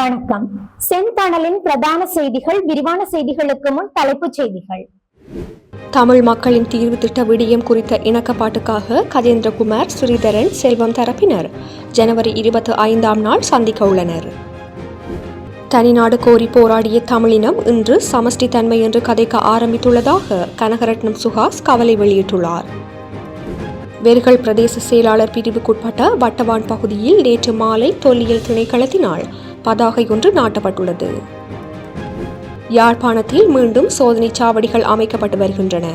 வணக்கம். செந்தணலின் பிரதான செய்திகள் விரிவான செய்திகளுக்கு முன் தலைப்புச் செய்திகள். தமிழ் மக்களின் தீர்வு திட்ட விடயம் குறித்த இணக்கப்பாட்டுக்காக கஜேந்திரகுமார் ஸ்ரீதரன் செல்வம் தரப்பினர். ஜனவரி இருபத்தி ஐந்தாம் நாள் சந்திக்க உள்ளனர். தனிநாடு கோரி போராடிய தமிழினம் இன்று சமஷ்டி தன்மை என்று கதைக்க ஆரம்பித்துள்ளதாக கனகரட்னம் சுஹாஸ் கவலை வெளியிட்டுள்ளார். வெறுகல் பிரதேச செயலாளர் பிரிவுக்குட்பட்ட வட்டவான் பகுதியில் நேற்று மாலை தொல்லியல் திணைக்களத்தினால் பதாகை ஒன்று நாட்டப்பட்டுள்ளது. யாழ்ப்பாணத்தில் மீண்டும் சோதனை சாவடிகள் அமைக்கப்பட்டு வருகின்றன.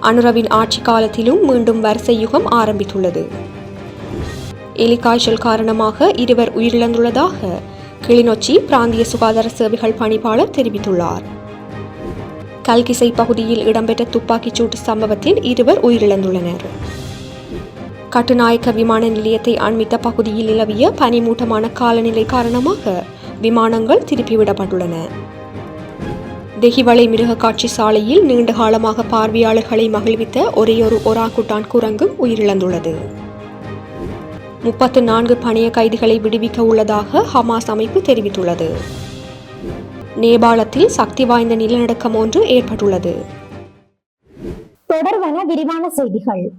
அனுரவின் ஆட்சி காலத்திலும் மீண்டும் வரிசை யுகம் ஆரம்பித்துள்ளது. எலிக்காய்ச்சல் காரணமாக இருவர் உயிரிழந்துள்ளதாக கிளிநொச்சி பிராந்திய சுகாதார சேவைகள் பணிப்பாளர் தெரிவித்துள்ளார். கல்கிசை பகுதியில் இடம்பெற்ற துப்பாக்கிச்சூட்டு சம்பவத்தில் இருவர் உயிரிழந்துள்ளனர். கட்டுநாயக்க விமான நிலையத்தை அண்மித்த பகுதியில் நிலவிய பனிமூட்டமான காலநிலை காரணமாக விமானங்கள் திருப்பிவிடப்பட்டுள்ளன. தெஹிவளை மிருக காட்சி சாலையில் நீண்ட காலமாக பார்வையாளர்களை மகிழ்வித்த ஒரேயொரு ஒராக்குட்டான் குரங்கும் உயிரிழந்துள்ளது. முப்பத்து நான்கு பணிய கைதிகளை விடுவிக்க உள்ளதாக ஹமாஸ் அமைப்பு தெரிவித்துள்ளது. நேபாளத்தில் சக்தி வாய்ந்த நிலநடுக்கம் ஒன்று ஏற்பட்டுள்ளது. தொடர்வன விரிவான செய்திகள்.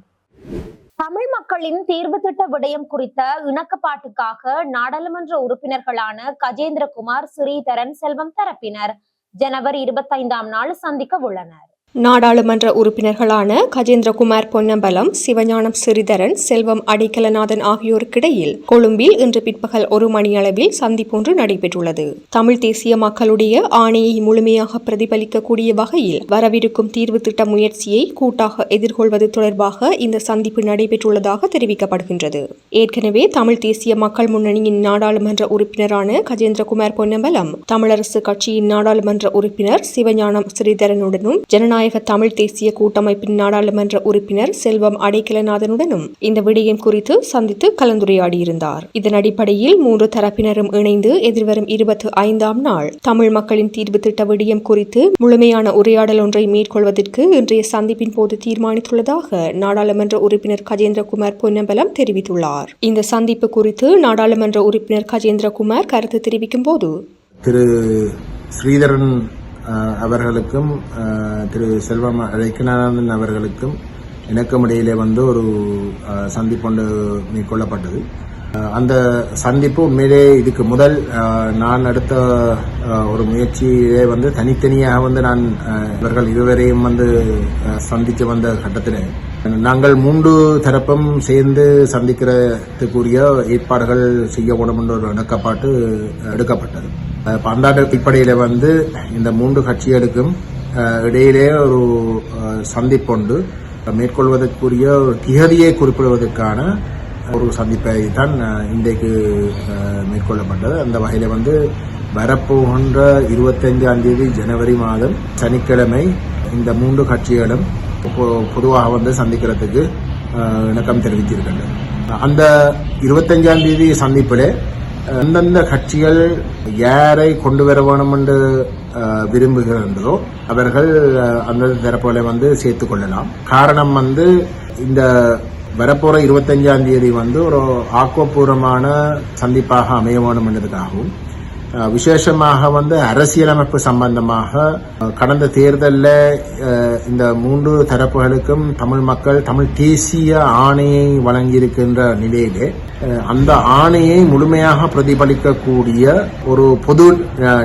தமிழ் மக்களின் தீர்வு திட்ட விடயம் குறித்த இணக்கப்பாட்டுக்காக நாடாளுமன்ற உறுப்பினர்களான கஜேந்திரகுமார் ஸ்ரீதரன் செல்வம் தரப்பினர் ஜனவரி இருபத்தைந்தாம் நாள் சந்திக்க உள்ளனர். நாடாளுமன்ற உறுப்பினர்களான கஜேந்திரகுமார் பொன்னம்பலம் சிவஞானம் சிறிதரன் செல்வம் அடிக்கலநாதன் ஆகியோருக்கிடையில் கொழும்பில் இன்று பிற்பகல் ஒரு மணியளவில் சந்திப்பொன்று நடைபெற்றுள்ளது. தமிழ் தேசிய மக்களுடைய ஆணையை முழுமையாக பிரதிபலிக்கக்கூடிய வகையில் வரவிருக்கும் தீர்வு திட்ட முயற்சியை கூட்டாக எதிர்கொள்வது தொடர்பாக இந்த சந்திப்பு நடைபெற்றுள்ளதாக தெரிவிக்கப்படுகின்றது. ஏற்கனவே தமிழ் தேசிய மக்கள் முன்னணியின் நாடாளுமன்ற உறுப்பினரான கஜேந்திரகுமார் பொன்னம்பலம் தமிழரசு கட்சியின் நாடாளுமன்ற உறுப்பினர் சிவஞானம் சிறிதரனுடனும் ஜனநாயக தமிழ் தேசிய கூட்டமைப்பின் நாடாளுமன்ற உறுப்பினர் செல்வம் அடைக்கலநாதனுடனும் இந்த விடயம் குறித்து சந்தித்து கலந்துரையாடியிருந்தார். இதன் அடிப்படையில் மூன்று தரப்பினரும் இணைந்து எதிர்வரும் இருபத்தி ஐந்தாம் நாள் தமிழ் மக்களின் தீர்வு திட்ட விடயம் குறித்து முழுமையான உரையாடல் ஒன்றை மேற்கொள்வதற்கு இன்றைய சந்திப்பின் போது தீர்மானித்துள்ளதாக நாடாளுமன்ற உறுப்பினர் கஜேந்திரகுமார் பொன்னம்பலம் தெரிவித்துள்ளார். இந்த சந்திப்பு குறித்து நாடாளுமன்ற உறுப்பினர் கஜேந்திரகுமார் கருத்து தெரிவிக்கும் போது திரு ஸ்ரீதரன் அவர்களுக்கும் திரு செல்வம் ரெக்கனானந்தன் அவர்களுக்கும் எனக்கும் இடையிலே வந்து ஒரு சந்திப்பொண்டு மேற்கொள்ளப்பட்டது. அந்த சந்திப்பு உண்மையிலே இதுக்கு முதல் நான் எடுத்த ஒரு முயற்சியிலே வந்து தனித்தனியாக வந்து நான் இவர்கள் இருவரையும் வந்து சந்தித்து வந்த கட்டத்தில் நாங்கள் மூன்று தரப்பும் சேர்ந்து சந்திக்கிறதுக்குரிய ஏற்பாடுகள் செய்ய என்ற ஒரு இணக்கப்பாட்டு எடுக்கப்பட்டது. அஹ் அடிப்படையில் வந்து இந்த மூன்று கட்சிகளுக்கும் இடையிலே ஒரு அஹ், சந்திப்பொண்டு மேற்கொள்வதற்குரிய ஒரு திகதியை குறிப்பிடுவதற்கான ஒரு சந்திப்பை தான் இன்றைக்கு மேற்கொள்ளப்பட்டது. அந்த வகையில் வந்து வரப்போகின்ற இருபத்தஞ்சாம் தேதி ஜனவரி மாதம் சனிக்கிழமை இந்த மூன்று கட்சிகளும் பொதுவாக வந்து சந்திக்கிறதுக்கு இணக்கம் தெரிவித்திருக்கின்றன. அந்த இருபத்தஞ்சாம் தேதி சந்திப்பிலே எந்தெந்த கட்சிகள் யாரை கொண்டு வர வேணும் என்று விரும்புகின்றதோ அவர்கள் அந்தந்த தரப்புகளை வந்து சேர்த்துக் கொள்ளலாம். காரணம் வந்து இந்த வரப்போற இருபத்தஞ்சாம் தேதி வந்து ஒரு ஆக்கப்பூர்வமான சந்திப்பாக அமைய வேணும் என்பதற்காகவும் விசேஷமாக வந்து அரசியலமைப்பு சம்பந்தமாக கடந்த தேர்தலில் இந்த மூன்று தரப்புகளுக்கும் தமிழ் மக்கள் தமிழ் தேசிய ஆணையை வழங்கியிருக்கின்ற நிலையிலே அந்த ஆணையை முழுமையாக பிரதிபலிக்கக்கூடிய ஒரு பொது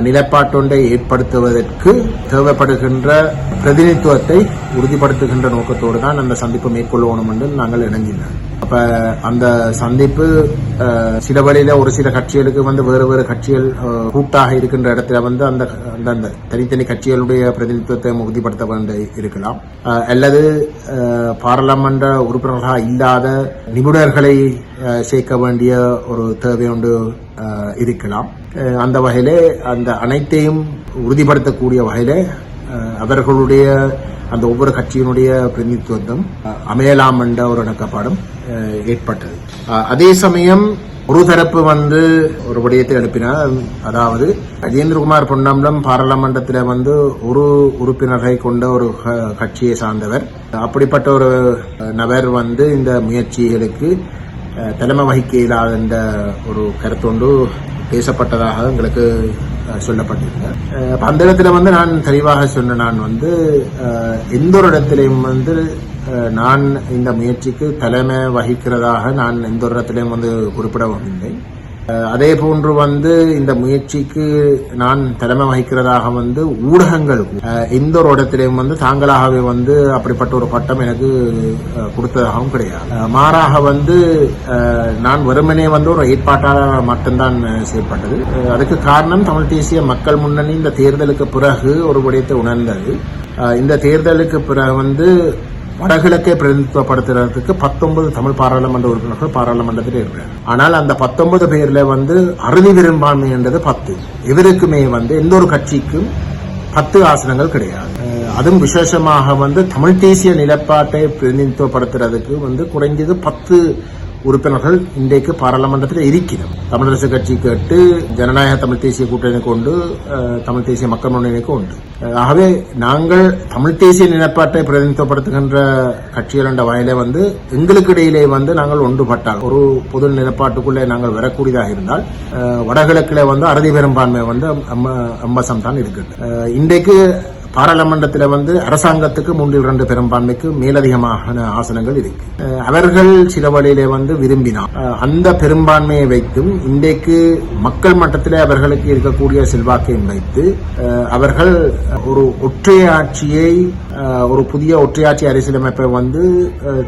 நிலைப்பாட்டொன்றை ஏற்படுத்துவதற்கு தேவைப்படுகின்ற பிரதிநிதித்துவத்தை உறுதிப்படுத்துகின்ற நோக்கத்தோடு தான் அந்த சந்திப்பு மேற்கொள்ளணும் என்று நாங்கள் இணங்கினோம் அப்ப அந்த சந்திப்பு சில வழியில ஒரு சில கட்சிகளுக்கு வந்து வேறு வேறு கட்சிகள் கூட்டாக இருக்கின்ற இடத்துல வந்து அந்த அந்த தனித்தனி கட்சிகளுடைய பிரதிநிதித்துவத்தை உறுதிப்படுத்த வேண்டி இருக்கலாம். அல்லது பாராளுமன்ற உறுப்பினர்களாக இல்லாத நிபுணர்களை சேர்க்க வேண்டிய ஒரு தேவை ஒன்று இருக்கலாம். அந்த வகையிலே அந்த அனைத்தையும் உறுதிப்படுத்தக்கூடிய வகையிலே அவர்களுடைய அந்த ஒவ்வொரு கட்சியினுடைய பிரதிநிதித்துவம் அமையலாம் என்ற ஒரு இணக்கப்பாடும் ஏற்பட்டது. அதே சமயம் ஒரு தரப்பு வந்து ஒரு விடயத்தை எழுப்பினார். அதாவது அஜேந்திரகுமார் பொன்னம்பலம் பாராளுமன்றத்தில் வந்து ஒரு உறுப்பினரை கொண்ட ஒரு க- கட்சியை சார்ந்தவர். அப்படிப்பட்ட ஒரு நபர் வந்து இந்த முயற்சிகளுக்கு தலைமை வகிக்க இல்லாத என்ற ஒரு கருத்தொண்டு பேசப்பட்டதாக எங்களுக்கு அஹ், அப்போ அப்ப அந்த இடத்துல வந்து நான் தெளிவாக சொன்ன நான் வந்து எந்த ஒரு இடத்திலையும் வந்து நான் இந்த முயற்சிக்கு தலைமை வகிக்கிறதாக நான் எந்த ஒரு இடத்திலையும் வந்து குறிப்பிடவும் இல்லை. அதே போன்று வந்து இந்த முயற்சிக்கு நான் தலைமை வகிக்கிறதாக வந்து ஊடகங்கள் எந்த ஒரு இடத்திலையும் வந்து தாங்களாகவே வந்து அப்படிப்பட்ட ஒரு பட்டம் எனக்கு கொடுத்ததாகவும் கிடையாது. மாறாக வந்து நான் வெறுமனே வந்து ஒரு ஏற்பாட்டாளர் மட்டும்தான் செயல்பட்டது. அதுக்கு காரணம் தமிழ் தேசிய மக்கள் முன்னணி இந்த தேர்தலுக்கு பிறகு ஒரு விடயத்தை உணர்ந்தது. இந்த தேர்தலுக்கு பிறகு வந்து வடகிழக்கை பிரதிநிதித்துவப்படுத்துறதுக்கு பத்தொன்பது தமிழ் பாராளுமன்ற உறுப்பினர்கள் பாராளுமன்றத்தில் இருக்கிறார். ஆனால் அந்த பத்தொன்பது பேர்ல வந்து அறுதி பெரும்பான்மை என்றது பத்து. இவருக்குமே வந்து எந்த ஒரு கட்சிக்கும் பத்து ஆசனங்கள் கிடையாது. அதுவும் விசேஷமாக வந்து தமிழ் தேசிய நிலப்பாட்டை பிரதிநிதித்துவப்படுத்துறதுக்கு வந்து குறைஞ்சது பத்து உறுப்பினர்கள் இன்றைக்கு பாராளுமன்றத்தில் இருக்கிறோம். தமிழரசு கட்சி கேட்டு ஜனநாயக தமிழ் தேசிய கூட்டணிக்கு உண்டு தமிழ் தேசிய மக்கள் முன்னணிக்கு உண்டு ஆகவே நாங்கள் தமிழ் தேசிய நிலப்பாட்டை பிரதிநிதித்துவப்படுத்துகின்ற கட்சிகள் என்ற வகையிலே வந்து எங்களுக்கு இடையிலே வந்து நாங்கள் ஒன்றுபட்டால் ஒரு பொது நிலப்பாட்டுக்குள்ளே நாங்கள் வரக்கூடியதாக இருந்தால் வடகிழக்கில் வந்து அறுதி பெரும்பான்மை வந்து அம்மசம் தான் இருக்குது இன்றைக்கு பாராளுமன்றத்தில் வந்து அரசாங்கத்துக்கு மூன்றில் இரண்டு பெரும்பான்மைக்கு மேலதிகமான ஆசனங்கள் இருக்கு. அவர்கள் சில வழியிலே வந்து விரும்பினார். அந்த பெரும்பான்மையை வைத்தும் இன்றைக்கு மக்கள் மட்டத்திலே அவர்களுக்கு இருக்கக்கூடிய செல்வாக்கையும் வைத்து அவர்கள் ஒரு ஒற்றையாட்சியை ஒரு புதிய ஒற்றையாட்சி அரசியலமைப்பை வந்து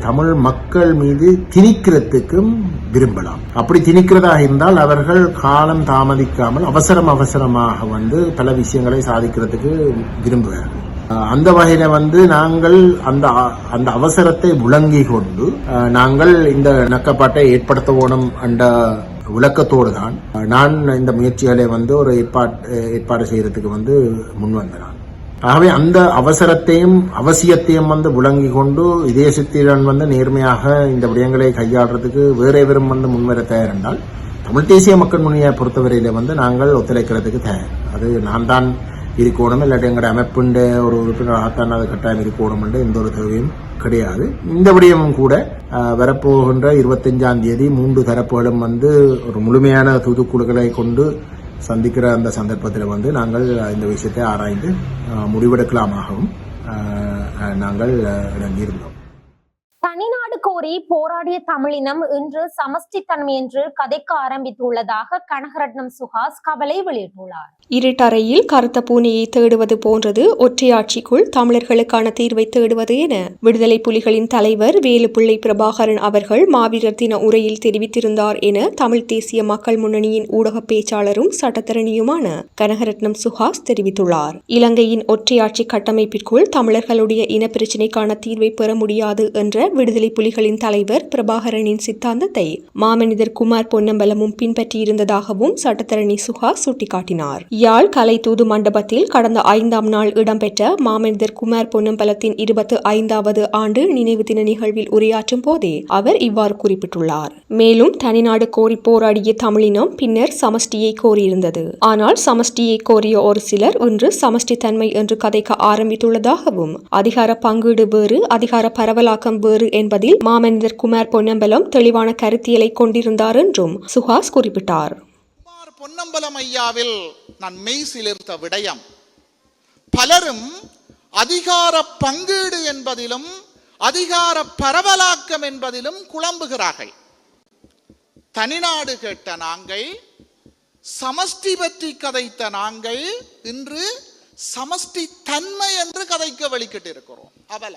தமிழ் மக்கள் மீது திணிக்கிறதுக்கும் விரும்பலாம். அப்படி திணிக்கிறதாக இருந்தால் அவர்கள் காலம் தாமதிக்காமல் அவசரம் அவசரமாக வந்து பல விஷயங்களை சாதிக்கிறதுக்கு விரும்புகிறார்கள் அந்த வகையில வந்து நாங்கள் அந்த அந்த அவசரத்தை விளங்கி கொண்டு நாங்கள் இந்த இணக்கப்பாட்டை ஏற்படுத்த வேணும் என்ற விளக்கத்தோடு தான் நான் இந்த முயற்சிகளை வந்து ஒரு ஏற்பாடு ஏற்பாடு செய்யறதுக்கு வந்து முன்வந்தான் ஆகவே அந்த அவசரத்தையும் அவசியத்தையும் வந்து விளங்கி கொண்டு இதேசத்திடன் வந்து நேர்மையாக இந்த விடயங்களை கையாளுறதுக்கு வேற எவரும் வந்து முன்வர தயார் என்றால் தமிழ் தேசிய மக்கள் முன்னியை பொறுத்தவரையில வந்து நாங்கள் ஒத்துழைக்கிறதுக்கு தயார். அது நான் தான் இருக்கணும். இல்லாட்டி எங்களுடைய அமைப்புண்ட ஒரு உறுப்பினராகத்தான் அது கட்டாயம் இருக்கணும்ன்ற எந்த ஒரு தேவையும் கிடையாது. இந்த விடயமும் கூட வரப்போகின்ற இருபத்தஞ்சாம் தேதி மூன்று தரப்புகளும் வந்து ஒரு முழுமையான தூதுக்குழுக்களை கொண்டு சந்திக்கிற அந்த சந்தர்ப்பத்தில் வந்து நாங்கள் இந்த விஷயத்தை ஆராய்ந்து முடிவெடுக்கலாமாகவும் அஹ், நாங்கள் அஹ், இறங்கியிருந்தோம் தனிநாடு கோரி போராடிய தமிழினம் இன்று சமஷ்டி தன்மை என்று கதைக்க ஆரம்பித்துள்ளதாக கனகரட்னம் சுஹாஸ் கவலை வெளியிட்டுள்ளார். இருட்டறையில் கருத்த பூனையை தேடுவது போன்றது ஒற்றையாட்சிக்குள் தமிழர்களுக்கான தீர்வை தேடுவது என விடுதலை புலிகளின் தலைவர் வேலுப்பிள்ளை பிரபாகரன் அவர்கள் மாவீரர் தின உரையில் தெரிவித்திருந்தார் என தமிழ் தேசிய மக்கள் முன்னணியின் ஊடக பேச்சாளரும் சட்டத்தரணியுமான கனகரத்னம் சுஹாஸ் தெரிவித்துள்ளார். இலங்கையின் ஒற்றையாட்சி கட்டமைப்பிற்குள் தமிழர்களுடைய இனப்பிரச்சினைக்கான தீர்வை பெற முடியாது என்ற விடுதலை புலிகளின் தலைவர் பிரபாகரனின் சித்தாந்தத்தை மாமனிதர் குமார் பொன்னம்பலமும் பின்பற்றியிருந்ததாகவும் சட்டத்தரணி சுஹாஸ் சுட்டிக்காட்டினார். யாழ் கலை தூது மண்டபத்தில் கடந்த ஐந்தாம் நாள் இடம்பெற்ற மாமனிதர் குமார் பொன்னம்பலத்தின் இருபத்து ஐந்தாவது ஆண்டு நினைவு தின நிகழ்வில் உரையாற்றும் போதே அவர் இவ்வாறு குறிப்பிட்டுள்ளார். மேலும் தனிநாடு கோரி போராடிய தமிழினம் பின்னர் சமஷ்டியை கோரியிருந்தது. ஆனால் சமஷ்டியை கோரிய ஒரு சிலர் இன்று சமஷ்டி தன்மை என்று கதைக்க ஆரம்பித்துள்ளதாகவும் அதிகார பங்கீடு வேறு அதிகார பரவலாக்கம் வேறு என்பதில் மாமனிதர் குமார் பொன்னம்பலம் தெளிவான கருத்தியலை கொண்டிருந்தார் என்றும் சுஹாஸ் குறிப்பிட்டார். பொன்னம்பலம் ஐயாவில் நான் மெய் சிலிர்த்த விடயம் பலரும் அதிகார பங்கீடு என்பதிலும் அதிகார பரவலாக்கம் என்பதிலும் குழம்புகிறார்கள். தனிநாடு கேட்ட நாங்கள் சமஷ்டி பற்றி கதைத்த நாங்கள் இன்று சமஷ்டி தன்மை என்று கதைக்க வெளிக்கிட்டு இருக்கிறோம் அவல.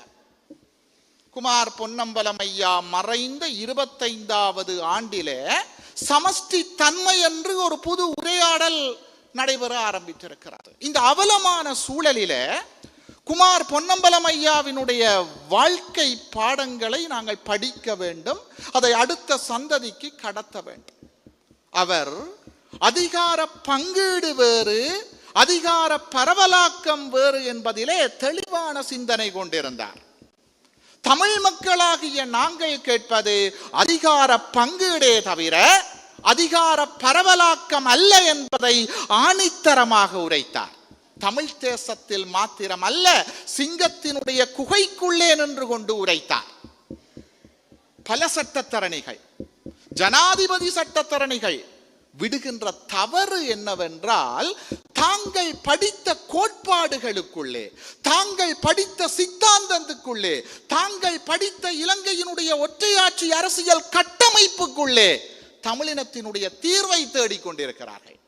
குமார் பொன்னம்பலம் ஐயா மறைந்த இருபத்தைந்தாவது ஆண்டிலே சமஷ்டி தன்மை என்று ஒரு புது உரையாடல் நடைபெற ஆரம்பித்திருக்கிறது இந்த அவலமான சூழலிலே குமார் பொன்னம்பலம் ஐயாவினுடைய வாழ்க்கை பாடங்களை நாங்கள் படிக்க வேண்டும். அதை அடுத்த சந்ததிக்கு கடத்த வேண்டும். அவர் அதிகார பங்கீடு வேறு அதிகார பரவலாக்கம் வேறு என்பதிலே தெளிவான சிந்தனை கொண்டிருந்தார். தமிழ் மக்களாகிய நாங்கள் கேட்பது அதிகார பங்கீடே தவிர அதிகார பரவலாக்கம் அல்ல என்பதை ஆணித்தரமாக உரைத்தார். தமிழ் தேசத்தில் மாத்திரம் அல்ல சிங்கத்தினுடைய குகைக்குள்ளே நின்று கொண்டு உரைத்தார். பல சட்டத்தரணிகள் ஜனாதிபதி சட்டத்தரணிகள் விடுகின்ற தவறு என்னவென்றால் தாங்கள் படித்த கோட்பாடுகளுக்குள்ளே தாங்கள் படித்த சித்தாந்தத்துக்குள்ளே தாங்கள் படித்த இலங்கையினுடைய ஒற்றையாட்சி அரசியல் கட்டமைப்புக்குள்ளே தமிழினத்தினுடைய தீர்வை தேடிக் கொண்டிருக்கிறார்கள்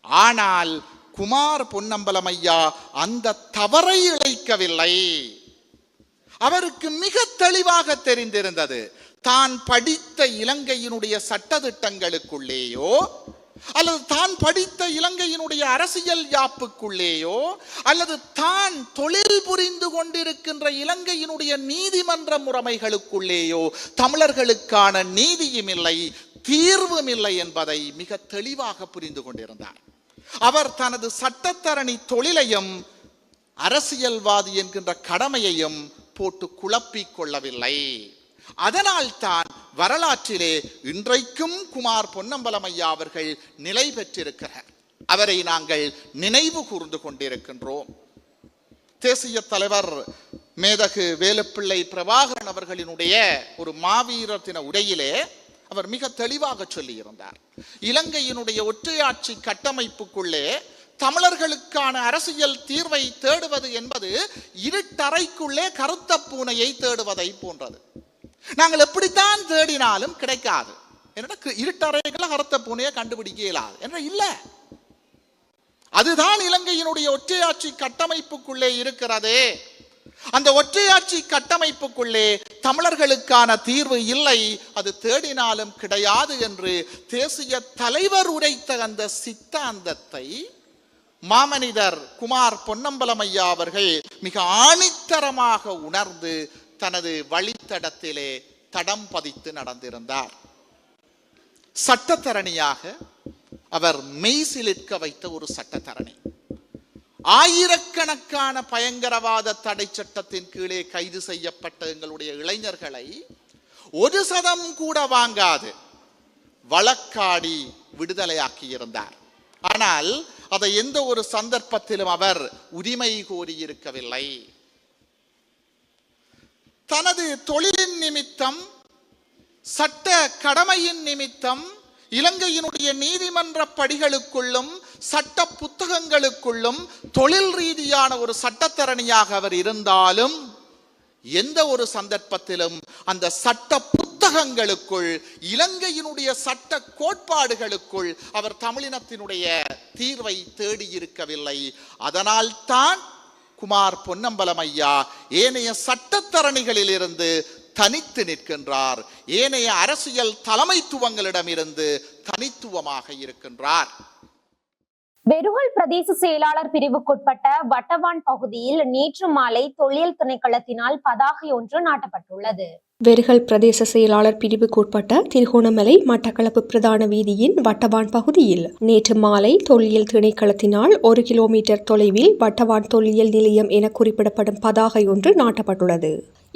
ஆனால் குமார் பொன்னம்பலம் ஐயா அந்த தவறை இழைக்கவில்லை. அவருக்கு மிக தெளிவாக தெரிந்திருந்தது தான் படித்த இலங்கையினுடைய சட்டதிட்டங்களுக்குள்ளேயோ அல்லது தான் படித்த இலங்கையினுடைய அரசியல் யாப்புக்குள்ளேயோ அல்லது தான் தொழில் புரிந்து கொண்டிருக்கின்ற இலங்கையினுடைய நீதிமன்ற முறைமைகளுக்குள்ளேயோ தமிழர்களுக்கான நீதியும் இல்லை தீர்வும் இல்லை என்பதை மிக தெளிவாக புரிந்து கொண்டிருந்தார். அவர் தனது சட்டத்தரணி தொழிலையும் அரசியல்வாதி என்கின்ற கடமையையும் போட்டு குழப்பிக் கொள்ளவில்லை. அதனால் தான் வரலாற்றிலே இன்றைக்கும் குமார் பொன்னம்பலமையா அவர்கள் நிலை பெற்றிருக்கிறார். அவரை நாங்கள் நினைவு கூர்ந்து கொண்டிருக்கின்றோம். தேசிய தலைவர் மேதகு வேலுப்பிள்ளை பிரபாகரன் அவர்களினுடைய ஒரு மாவீரர் தின உரையிலே அவர் மிக தெளிவாக சொல்லியிருந்தார். இலங்கையினுடைய ஒற்றையாட்சி கட்டமைப்புக்குள்ளே தமிழர்களுக்கான அரசியல் தீர்வை தேடுவது என்பது இருட்டறைக்குள்ளே கருத்த பூனையை தேடுவதை போன்றது. நாங்கள் எப்படித்தான் தேடினாலும் கிடைக்காது. என்னடா இருட்டறைகளை அறுத்த பூனையை கண்டுபிடிக்க இயலாது என்ற இல்லை. அதுதான் இலங்கையினுடைய ஒற்றையாட்சி கட்டமைப்புக்குள்ளே இருக்கிறதே. அந்த ஒற்றையாட்சி கட்டமைப்புக்குள்ளே தமிழர்களுக்கான தீர்வு இல்லை. அது தேடினாலும் கிடையாது என்று தேசிய தலைவர் உரைத்த அந்த சித்தாந்தத்தை மாமனிதர் குமார் பொன்னம்பலமையா அவர்கள் மிக ஆணித்தரமாக உணர்ந்து தனது வழித்தடத்திலே தடம் பதித்து நடந்திருந்தார். சட்டத்தரணியாக அவர் மெய்சிலிருக்க வைத்த ஒரு சட்டத்தரணி. ஆயிரக்கணக்கான பயங்கரவாத தடை சட்டத்தின் கீழே கைது செய்யப்பட்ட எங்களுடைய இளைஞர்களை ஒரு சதம் கூட வாங்காது வழக்காடி விடுதலையாக்கி இருந்தார் ஆனால் அதை எந்த ஒரு சந்தர்ப்பத்திலும் அவர் உரிமை கோரியிருக்கவில்லை. தனது தொழிலின் நிமித்தம் சட்ட கடமையின் நிமித்தம் இலங்கையினுடைய நீதிமன்ற படிகளுக்குள்ளும் சட்ட புத்தகங்களுக்குள்ளும் தொழில் ரீதியான ஒரு சட்டத்தரணியாக அவர் இருந்தாலும் எந்த ஒரு சந்தர்ப்பத்திலும் அந்த சட்ட புத்தகங்களுக்குள் இலங்கையினுடைய சட்ட கோட்பாடுகளுக்குள் அவர் தமிழினத்தினுடைய தீர்வை தேடி இருக்கவில்லை அதனால் தான் குமார் பொன்னம்பலம் ஐயா ஏனைய சட்டத்தரணிகளிலிருந்து தனித்து நிற்கின்றார். ஏனைய அரசியல் தலைமைத்துவங்களிடமிருந்து தனித்துவமாக இருக்கின்றார். வெறுகல் பிரதேச செயலாளர் பிரிவுக்குட்பட்ட வட்டவான் பகுதியில் நேற்று மாலை தொல்லியல் திணைக்களத்தினால் பதாகை ஒன்று நாட்டப்பட்டுள்ளது. வெறுகல் பிரதேச செயலாளர் பிரிவுக்குட்பட்ட திருகோணமலை மட்டக்களப்பு பிரதான வீதியின் வட்டவான் பகுதியில் நேற்று மாலை தொல்லியல் திணைக்களத்தினால் ஒரு கிலோமீட்டர் தொலைவில் வட்டவான் தொல்லியல் நிலையம் என குறிப்பிடப்படும் பதாகை ஒன்று நாட்டப்பட்டுள்ளது.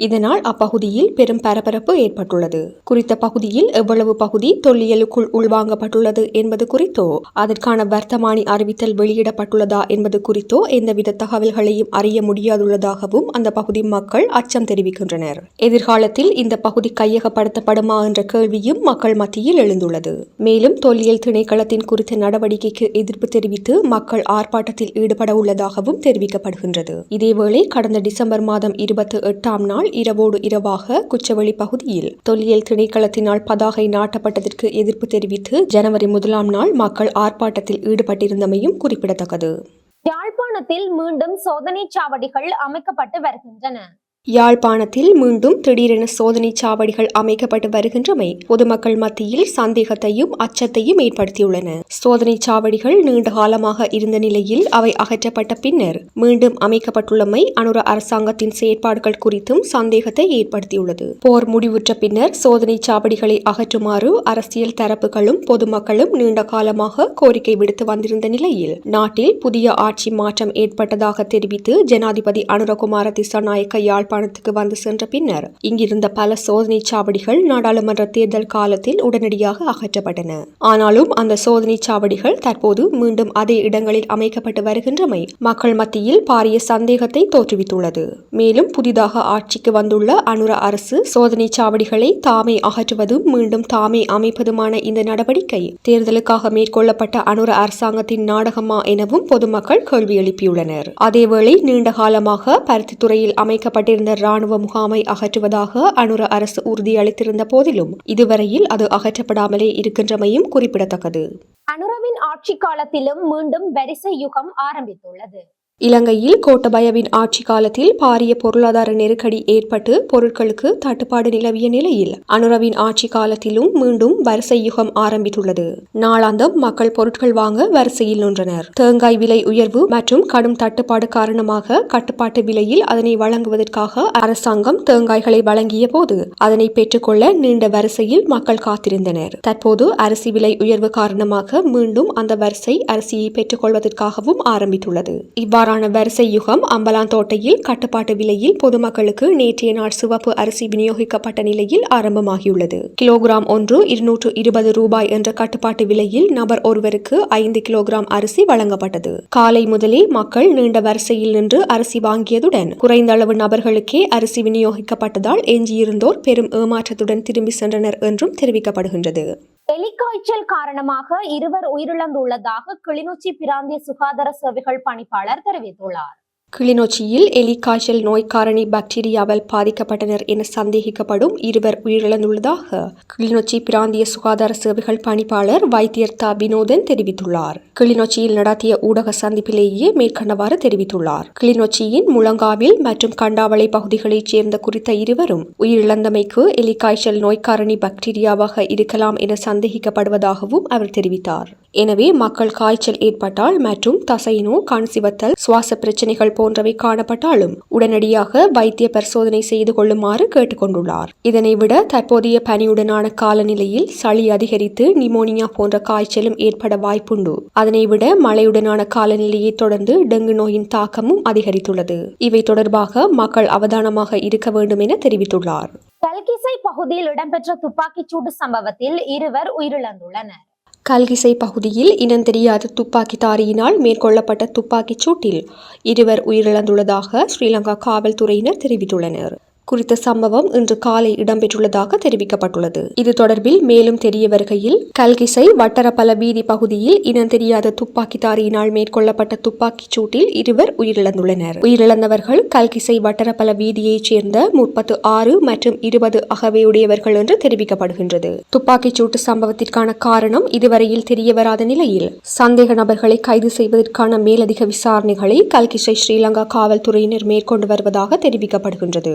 இதனால் அப்பகுதியில் பெரும் பரபரப்பு ஏற்பட்டுள்ளது. குறித்த பகுதியில் எவ்வளவு பகுதி தொல்லியலுக்குள் உள்வாங்கப்பட்டுள்ளது என்பது குறித்தோ அதற்கான வர்த்தமானி அறிவித்தல் வெளியிடப்பட்டுள்ளதா என்பது குறித்தோ எந்தவித தகவல்களையும் அறிய முடியாதுள்ளதாகவும் அந்த பகுதி மக்கள் அச்சம் தெரிவிக்கின்றனர். எதிர்காலத்தில் இந்த பகுதி கையகப்படுத்தப்படுமா என்ற கேள்வியும் மக்கள் மத்தியில் எழுந்துள்ளது. மேலும் தொல்லியல் திணைக்களத்தின் குறித்த நடவடிக்கைக்கு எதிர்ப்பு தெரிவித்து மக்கள் ஆர்ப்பாட்டத்தில் ஈடுபட உள்ளதாகவும் தெரிவிக்கப்படுகின்றது. இதேவேளை கடந்த டிசம்பர் மாதம் இருபத்தி எட்டாம் நாள் இரவோடு இரவாக குச்சவெளி பகுதியில் தொல்லியல் திணைக்களத்தினால் பதாகை நாட்டப்பட்டதற்கு எதிர்ப்பு தெரிவித்து ஜனவரி முதலாம் நாள் மக்கள் ஆர்ப்பாட்டத்தில் ஈடுபட்டிருந்தமையும் குறிப்பிடத்தக்கது. யாழ்ப்பாணத்தில் மீண்டும் சோதனை சாவடிகள் அமைக்கப்பட்டு வருகின்றன. யாழ்ப்பாணத்தில் மீண்டும் திடீரென சோதனை சாவடிகள் அமைக்கப்பட்டு வருகின்றமை பொதுமக்கள் மத்தியில் சந்தேகத்தையும் அச்சத்தையும் ஏற்படுத்தியுள்ளன. சோதனை சாவடிகள் நீண்ட காலமாக இருந்த நிலையில் அவை அகற்றப்பட்ட பின்னர் மீண்டும் அமைக்கப்பட்டுள்ளமை அனுர அரசாங்கத்தின் செயற்பாடுகள் குறித்தும் சந்தேகத்தை ஏற்படுத்தியுள்ளது. போர் முடிவுற்ற பின்னர் சோதனை சாவடிகளை அகற்றுமாறு அரசியல் தரப்புகளும் பொதுமக்களும் நீண்ட காலமாக கோரிக்கை விடுத்து வந்திருந்த நிலையில் நாட்டில் புதிய ஆட்சி மாற்றம் ஏற்பட்டதாக தெரிவித்து ஜனாதிபதி அனுரகுமார திசாநாயக்க யாழ் யாழ்ப்பாணத்துக்கு வந்து சென்ற பின்னர் இங்கிருந்த பல சோதனை சாவடிகள் நாடாளுமன்ற தேர்தல் காலத்தில் உடனடியாக அகற்றப்பட்டன. ஆனாலும் அந்த சோதனை சாவடிகள் தற்போது மீண்டும் அதே இடங்களில் அமைக்கப்பட்டு வருகின்றமை மக்கள் மத்தியில் பாரிய சந்தேகத்தை தோற்றுவித்துள்ளது. மேலும் புதிதாக ஆட்சிக்கு வந்துள்ள அனுர அரசு சோதனை சாவடிகளை தாமே அகற்றுவதும் மீண்டும் தாமே அமைப்பதுமான இந்த நடவடிக்கை தேர்தலுக்காக மேற்கொள்ளப்பட்ட அனுர அரசாங்கத்தின் நாடகமா எனவும் பொதுமக்கள் கேள்வி எழுப்பியுள்ளனர். அதேவேளை நீண்ட காலமாக பருத்தித்துறையில் அமைக்கப்பட்டிருந்த ராணுவ முகாமை அகற்றுவதாக அனுர அரசு உறுதியளித்திருந்த போதிலும் இதுவரையில் அது அகற்றப்படாமலே இருக்கின்றமையும் குறிப்பிடத்தக்கது. அனுரவின் ஆட்சி காலத்திலும் மீண்டும் வரிசை யுகம் ஆரம்பித்துள்ளது. இலங்கையில் கோட்டபயவின் ஆட்சி காலத்தில் பாரிய பொருளாதார நெருக்கடி ஏற்பட்டு பொருட்களுக்கு தட்டுப்பாடு நிலவிய நிலையில் அனுரவின் ஆட்சி காலத்திலும் மீண்டும் வரிசை யுகம் ஆரம்பித்துள்ளது. நாளாந்தம் மக்கள் பொருட்கள் வாங்க வரிசையில் நின்றனர். தேங்காய் விலை உயர்வு மற்றும் கடும் தட்டுப்பாடு காரணமாக கட்டுப்பாட்டு விலையில் அதனை வழங்குவதற்காக அரசாங்கம் தேங்காய்களை வழங்கிய போது அதனை பெற்றுக்கொள்ள நீண்ட வரிசையில் மக்கள் காத்திருந்தனர். தற்போது அரிசி விலை உயர்வு காரணமாக மீண்டும் அந்த வரிசை அரிசியை பெற்றுக்கொள்வதற்காகவும் ஆரம்பித்துள்ளது. இவ்வாறு இவ்வாறான வரிசை யுகம் அம்பலாந்தோட்டையில் கட்டுப்பாட்டு விலையில் பொதுமக்களுக்கு நேற்றைய நாள் சிவப்பு அரிசி விநியோகிக்கப்பட்ட நிலையில் ஆரம்பமாகியுள்ளது. கிலோகிராம் ஒன்று இருநூற்று இருபது ரூபாய் என்ற கட்டுப்பாட்டு விலையில் நபர் ஒருவருக்கு ஐந்து கிலோகிராம் அரிசி வழங்கப்பட்டது. காலை முதலே மக்கள் நீண்ட வரிசையில் நின்று அரிசி வாங்கியதுடன் குறைந்த அளவு நபர்களுக்கே அரிசி விநியோகிக்கப்பட்டதால் எஞ்சியிருந்தோர் பெரும் ஏமாற்றத்துடன் திரும்பி சென்றனர் என்றும் தெரிவிக்கப்படுகின்றது. எலிக்காய்ச்சல் காரணமாக இருவர் உயிரிழந்துள்ளதாக கிளிநொச்சி பிராந்திய சுகாதார சேவைகள் பணிப்பாளர் தெரிவித்துள்ளார். கிளிநொச்சியில் எலி காய்ச்சல் நோய் காரணி பாக்டீரியாவால் பாதிக்கப்பட்டனர் என சந்தேகிக்கப்படும் இருவர் உயிரிழந்துள்ளதாக கிளிநொச்சி பிராந்திய சுகாதார சேவைகள் பணிப்பாளர் வைத்தியர்தா வினோதன் தெரிவித்துள்ளார். கிளிநொச்சியில் நடத்திய ஊடக சந்திப்பிலேயே மேற்கண்டவாறு தெரிவித்துள்ளார். கிளிநொச்சியின் முழங்காவில் மற்றும் கண்டாவளை பகுதிகளைச் சேர்ந்த குறித்த இருவரும் உயிரிழந்தமைக்கு எலி காய்ச்சல் நோய் காரணி பாக்டீரியாவாக இருக்கலாம் என சந்தேகிக்கப்படுவதாகவும் அவர் தெரிவித்தார். எனவே மக்கள் காய்ச்சல் ஏற்பட்டால் மற்றும் தசையினோ கண் சிவத்தல் சுவாச பிரச்சனைகள் போன்றவை காணப்பட்டாலும் உடனடியாக வைத்திய பரிசோதனை செய்து கொள்ளுமாறு கேட்டுக்கொண்டுள்ளார். இதனை விட தற்போதைய பனியுடனான காலநிலையில் சளி அதிகரித்து நிமோனியா போன்ற காய்ச்சலும் ஏற்பட வாய்ப்புண்டு. அதனை விட மழையுடனான காலநிலையை தொடர்ந்து டெங்கு நோயின் தாக்கமும் அதிகரித்துள்ளது. இவை தொடர்பாக மக்கள் அவதானமாக இருக்க வேண்டும் என தெரிவித்துள்ளார். கல்கிசை பகுதியில் இடம்பெற்ற துப்பாக்கிச்சூடு சம்பவத்தில் இருவர் உயிரிழந்துள்ளனர். கல்கிசை பகுதியில் இனந்தெரியாத துப்பாக்கிதாரியினால் மேற்கொள்ளப்பட்ட துப்பாக்கிச் சூட்டில் இருவர் உயிரிழந்துள்ளதாக ஸ்ரீலங்கா காவல்துறையினர் தெரிவித்துள்ளனர். குறித்த சம்பவம் இன்று காலை இடம்பெற்றுள்ளதாக தெரிவிக்கப்பட்டுள்ளது. இது தொடர்பில் மேலும் தெரிய வருகையில் கல்கிசை வட்டரப்பல வீதி பகுதியில் இனம் தெரியாத துப்பாக்கிதாரியினால் மேற்கொள்ளப்பட்ட துப்பாக்கிச் சூட்டில் இருவர் உயிரிழந்துள்ளனர். உயிரிழந்தவர்கள் கல்கிசை வட்டரப்பல வீதியைச் சேர்ந்த முப்பத்து ஆறு மற்றும் இருபது அகவையுடையவர்கள் என்று தெரிவிக்கப்படுகின்றது. துப்பாக்கிச் சூட்டு சம்பவத்திற்கான காரணம் இதுவரையில் தெரியவராத நிலையில் சந்தேக நபர்களை கைது செய்வதற்கான மேலதிக விசாரணைகளை கல்கிசை ஸ்ரீலங்கா காவல்துறையினர் மேற்கொண்டு வருவதாக தெரிவிக்கப்படுகின்றது.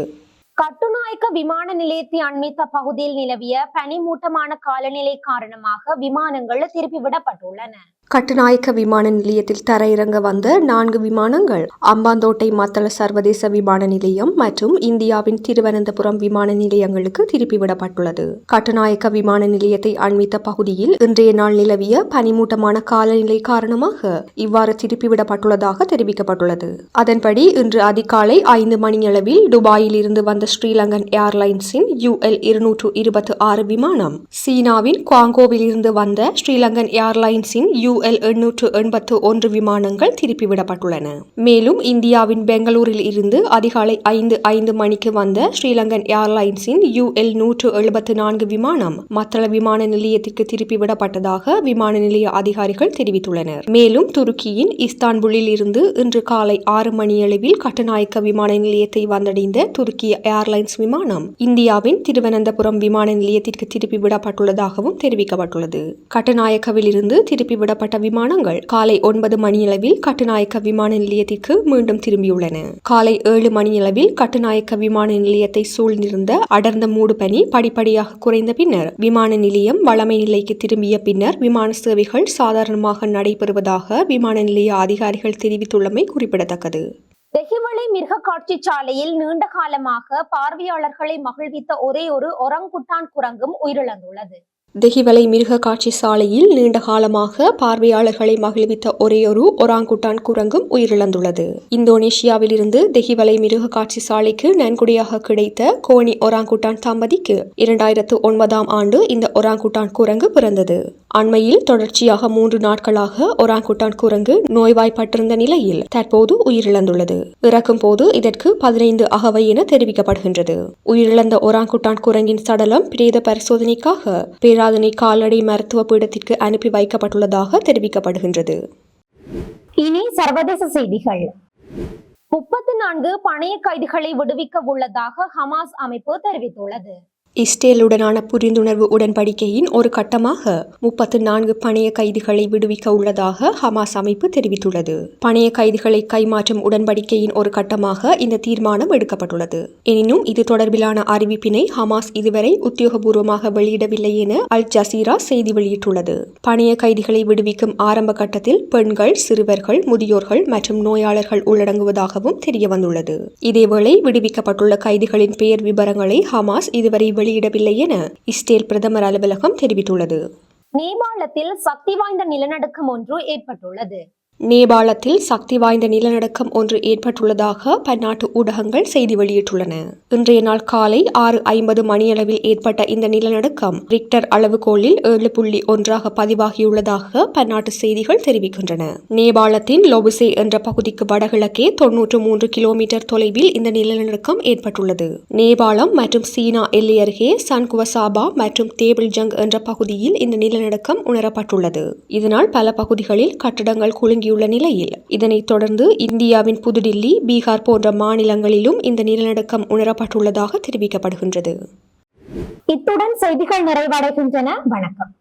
கட்டுநாயக்க விமான நிலையத்தை அண்மித்த பகுதியில் நிலவிய பனிமூட்டமான காலநிலை காரணமாக விமானங்கள் திருப்பி விடப்பட்டுள்ளன கட்டுநாயக்க விமான நிலையத்தில் தரையிறங்க வந்த நான்கு விமானங்கள் அம்பாந்தோட்டை மத்தள சர்வதேச விமான நிலையம் மற்றும் இந்தியாவின் திருவனந்தபுரம் விமான நிலையங்களுக்கு திருப்பிவிடப்பட்டுள்ளது. கட்டுநாயக்க விமான நிலையத்தை அண்மித்த பகுதியில் இன்றைய நாள் நிலவிய பனிமூட்டமான காலநிலை காரணமாக இவ்வாறு திருப்பிவிடப்பட்டுள்ளதாக தெரிவிக்கப்பட்டுள்ளது. அதன்படி இன்று அதிகாலை ஐந்து மணியளவில் துபாயில் இருந்து வந்த ஸ்ரீலங்கன் ஏர்லைன்ஸின் யுஎல் இருநூற்று இருபத்தி ஆறு விமானம் சீனாவின் குவாங்கோவில் இருந்து வந்த ஸ்ரீலங்கன் ஏர்லைன்ஸின் யுஎல் எண்ணூற்று எண்பத்து ஒன்று விமானங்கள் திருப்பிவிடப்பட்டுள்ளன. மேலும் இந்தியாவின் பெங்களூரில் இருந்து அதிகாலை ஐந்து ஐந்து மணிக்கு வந்த ஸ்ரீலங்கன் ஏர்லைன்ஸின் யுஎல் நூற்று எழுபத்து நான்கு விமானம் மத்தள விமான நிலையத்திற்கு திருப்பிவிடப்பட்டதாக விமான நிலைய அதிகாரிகள் தெரிவித்துள்ளனர். மேலும் துருக்கியின் இஸ்தான்புல்லில் இருந்து இன்று காலை ஆறு மணியளவில் கட்டுநாயக்க விமான நிலையத்தை வந்தடைந்த துருக்கிய ஏர்லைன்ஸ் விமானம் இந்தியாவின் திருவனந்தபுரம் விமான நிலையத்திற்கு திருப்பிவிடப்பட்டுள்ளதாகவும் தெரிவிக்கப்பட்டுள்ளது. கட்டுநாயக்கவில் இருந்து திருப்பிவிடப்பட்ட விடப்பட்ட விமானங்கள் காலை ஒன்பது மணியளவில் கட்டுநாயக்க விமான நிலையத்திற்கு மீண்டும் திரும்பியுள்ளன. காலை ஏழு மணியளவில் கட்டுநாயக்க விமான நிலையத்தை சூழ்ந்திருந்த அடர்ந்த மூடுபனி படிப்படியாக குறைந்த பின்னர் விமான நிலையம் வளமை நிலைக்கு திரும்பிய பின்னர் விமான சேவைகள் சாதாரணமாக நடைபெறுவதாக விமான நிலைய அதிகாரிகள் தெரிவித்துள்ளமை குறிப்பிடத்தக்கது. தெஹிவளை மிருக காட்சி சாலையில் நீண்ட காலமாக பார்வையாளர்களை மகிழ்வித்த ஒரே ஒரு ஒரங்குட்டான் குரங்கும் உயிரிழந்துள்ளது. தெஹிவலை மிருக காட்சி சாலையில் நீண்ட காலமாக பார்வையாளர்களை மகிழ்வித்த ஒரேயொரு ஒராங்குட்டான் குரங்கும் உயிரிழந்துள்ளது. இந்தோனேஷியாவிலிருந்து தெஹிவலை மிருக காட்சி சாலைக்கு நன்கொடையாக கிடைத்த கோனி ஒராங்குட்டான் தம்பதிக்கு இரண்டாயிரத்து ஒன்பதாம் ஆண்டு இந்த ஒராங்குட்டான் குரங்கு பிறந்தது. அண்மையில் தொடர்ச்சியாக மூன்று நாட்களாக ஒராங்குட்டான் குரங்கு நோய்வாய்ப்பட்டிருந்த நிலையில் தற்போது உயிரிழந்துள்ளது. இறக்கும் போது இதற்கு பதினைந்து அகவை என தெரிவிக்கப்படுகின்றது. உயிரிழந்த ஒராங்குட்டான் குரங்கின் சடலம் பிரேத பரிசோதனைக்காக பேரா பேராதனை கால்நடை மருத்துவ பீடத்திற்கு அனுப்பி வைக்கப்பட்டுள்ளதாக தெரிவிக்கப்படுகின்றது. இனி சர்வதேச செய்திகள். முப்பத்தி நான்கு பணைய கைதிகளை விடுவிக்க உள்ளதாக ஹமாஸ் அமைப்பு தெரிவித்துள்ளது. இஸ்ரேலுடனான புரிந்துணர்வு உடன்படிக்கையின் ஒரு கட்டமாக முப்பத்து நான்கு பணைய கைதிகளை விடுவிக்க உள்ளதாக ஹமாஸ் அமைப்பு தெரிவித்துள்ளது. பணைய கைதிகளை கைமாற்றும் உடன்படிக்கையின் ஒரு கட்டமாக இந்த தீர்மானம் எடுக்கப்பட்டுள்ளது. எனினும் இது தொடர்பிலான அறிவிப்பினை ஹமாஸ் இதுவரை உத்தியோகபூர்வமாக வெளியிடவில்லை என அல் ஜசீரா செய்தி வெளியிட்டுள்ளது. பணைய கைதிகளை விடுவிக்கும் ஆரம்ப கட்டத்தில் பெண்கள் சிறுவர்கள் முதியோர்கள் மற்றும் நோயாளர்கள் உள்ளடங்குவதாகவும் தெரியவந்துள்ளது. இதேவேளை விடுவிக்கப்பட்டுள்ள கைதிகளின் பெயர் விவரங்களை ஹமாஸ் இதுவரை வெளியிடவில்லை என இஸ்ரேல் பிரதமர் அலுவலகம் தெரிவித்துள்ளது. நேபாளத்தில் சக்தி வாய்ந்த நிலநடுக்கம் ஒன்று ஏற்பட்டுள்ளது. நேபாளத்தில் சக்தி வாய்ந்த நிலநடுக்கம் ஒன்று ஏற்பட்டுள்ளதாக பன்னாட்டு ஊடகங்கள் செய்தி வெளியிட்டுள்ளன. இன்றைய நாள் காலை ஆறு ஐம்பது மணியளவில் ஏற்பட்ட இந்த நிலநடுக்கம் ரிக்டர் அளவுகோலில் ஏழு புள்ளி ஒன்றாக பதிவாகியுள்ளதாக பன்னாட்டு செய்திகள் தெரிவிக்கின்றன. நேபாளத்தின் லொபுசே என்ற பகுதிக்கு வடகிழக்கே தொன்னூற்று மூன்று கிலோமீட்டர் தொலைவில் இந்த நிலநடுக்கம் ஏற்பட்டுள்ளது. நேபாளம் மற்றும் சீனா எல்லை அருகே சன்குவசாபா மற்றும் தேபிள் ஜங் என்ற பகுதியில் இந்த நிலநடுக்கம் உணரப்பட்டுள்ளது. இதனால் பல பகுதிகளில் கட்டடங்கள் தொடங்கியுள்ள நிலையில் இதனைத் தொடர்ந்து இந்தியாவின் புதுடில்லி பீகார் போன்ற மாநிலங்களிலும் இந்த நிலநடுக்கம் உணரப்பட்டுள்ளதாக தெரிவிக்கப்படுகின்றது. இத்துடன் செய்திகள் நிறைவடைகின்றன. வணக்கம்.